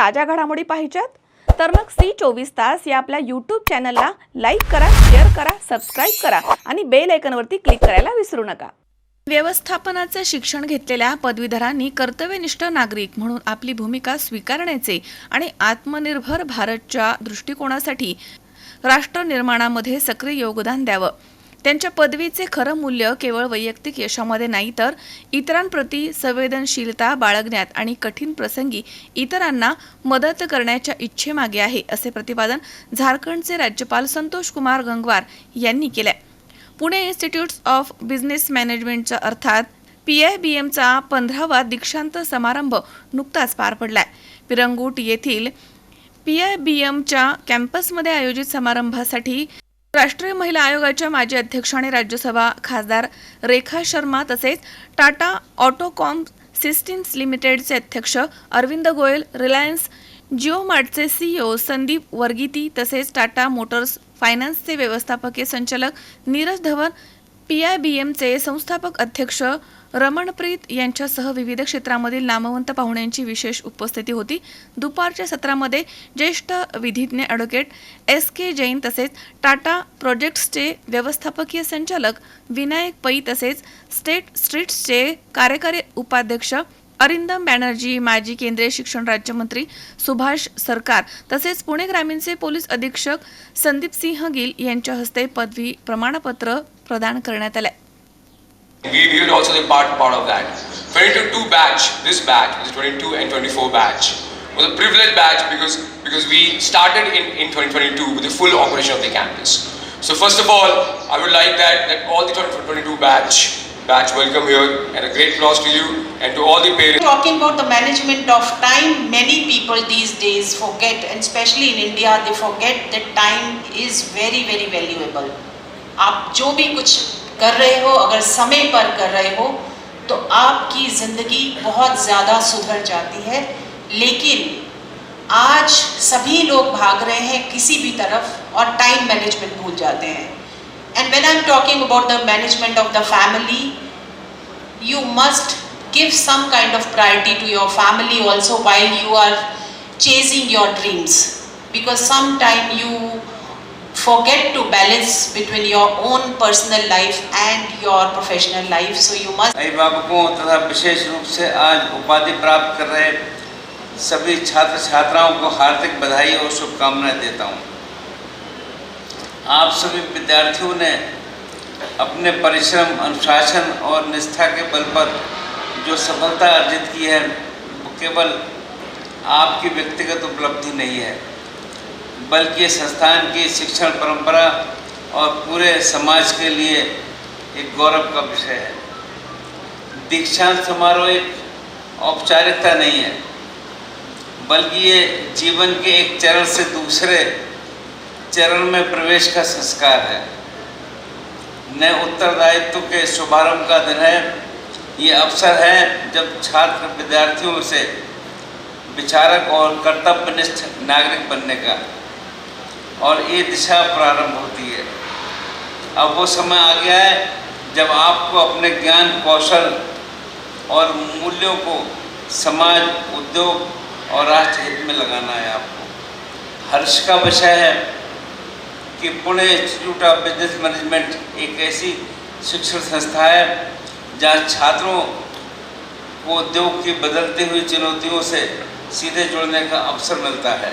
ताज्या घडामोडी पाहिजेत? तर मग सी चोवीस तास या आपल्या यूट्यूब चॅनलला लाईक करा शेअर करा सबस्क्राईब करा आणि बेल आयकनवरती क्लिक करायला विसरू नका. व्यवस्थापनाचे शिक्षण घेतलेल्या पदवीधरांनी कर्तव्यनिष्ठ नागरिक म्हणून आपली भूमिका स्वीकारण्याचे आणि आत्मनिर्भर भारतच्या दृष्टिकोनासाठी राष्ट्र निर्माणामध्ये सक्रिय योगदान द्यावं. त्यांच्या पदवीचे खरं मूल्य केवळ वैयक्तिक यशामध्ये नाही तर इतरांप्रती संवेदनशीलता बाळगण्यात आणि कठीण प्रसंगी इतरांना मदत करण्याच्या इच्छेमागे आहे असे प्रतिपादन झारखंडचे राज्यपाल संतोष कुमार गंगवार यांनी केले पुणे इन्स्टिट्यूट ऑफ बिझनेस मॅनेजमेंटचा अर्थात पी आय बी एमचा पंधरावा दीक्षांत समारंभ नुकताच पार पडलाय. पिरंगूट येथील पी आय बी एमच्या कॅम्पसमध्ये आयोजित समारंभासाठी राष्ट्रीय महिला आयोगाच्या माजी अध्यक्ष आणि राज्यसभा खासदार रेखा शर्मा तसेच टाटा ऑटोकॉम सिस्टीम्स लिमिटेडचे अध्यक्ष अरविंद गोयल रिलायन्स जिओ मार्टचे सीईओ संदीप वर्गीती तसेच टाटा मोटर्स फायनान्सचे व्यवस्थापकीय संचालक Neeraj Dhawan P I B एमचे संस्थापक अध्यक्ष रमणप्रीत यांच्यासह विविध क्षेत्रामधील नामवंत पाहुण्यांची विशेष उपस्थिती होती. दुपारच्या सत्रामध्ये ज्येष्ठ विधिज्ञ ॲडव्होकेट एस के जैन तसेच टाटा प्रोजेक्ट्सचे व्यवस्थापकीय संचालक विनायक पै तसेच स्टेट स्ट्रीट्सचे कार्यकारी उपाध्यक्ष अरिंदम बॅनर्जी माजी केंद्रीय शिक्षण राज्यमंत्री सुभाष सरकार तसेच पुणे ग्रामीणचे पोलीस अधीक्षक संदीप सिंह गिल यांच्या हस्ते पदवी प्रमाणपत्र प्रदान करण्यात आले We, we will also be part, part of that. 22 batch, this batch, this 22 and 24 batch, was a privileged batch because, because we started in, in 2022 with the full operation of the campus. So first of all, I would like that, that all the 22 batch, batch welcome here and a great applause to you and to all the parents. Talking about the management of time, many people these days forget, and especially in India, they forget that time is very, very valuable. आप जो भी कुछ कर रहे हो, अगर समय पर कर रहे हो तो आपकी ज़िंदगी बहुत ज़्यादा सुधर जाती है। लेकिन आज सभी लोग भाग रहे हैं किसी भी तरफ़ और टाइम मैनेजमेंट भूल जाते हैं। And when I am talking about the management of the family you must give some kind of priority to your family also while you are chasing your dreams. Because sometime you forget to balance between your own personal life and your professional life so you must अभिभावकों तथा विशेष रूप से आज उपाधि प्राप्त कर रहे सभी छात्र छात्राओं को हार्दिक बधाई और शुभकामनाएँ देता हूँ। आप सभी विद्यार्थियों ने अपने परिश्रम, अनुशासन और निष्ठा के बल पर जो सफलता अर्जित की है, वो केवल आपकी व्यक्तिगत उपलब्धि नहीं है बल्कि संस्थान की शिक्षण परंपरा और पूरे समाज के लिए एक गौरव का विषय है। दीक्षांत समारोह एक औपचारिकता नहीं है, बल्कि ये जीवन के एक चरण से दूसरे चरण में प्रवेश का संस्कार है। नए उत्तरदायित्व के शुभारंभ का दिन है। ये अवसर है जब छात्र विद्यार्थियों से विचारक और कर्तव्यनिष्ठ नागरिक बनने का। और ये दिशा प्रारंभ होती है। अब वो समय आ गया है जब आपको अपने ज्ञान, कौशल और मूल्यों को समाज, उद्योग और राष्ट्र हित में लगाना है आपको। हर्ष का विषय है कि Pune institute of business management एक ऐसी शिक्षण संस्था है जहाँ छात्रों को उद्योग की बदलती हुई चुनौतियों से सीधे जुड़ने का अवसर मिलता है।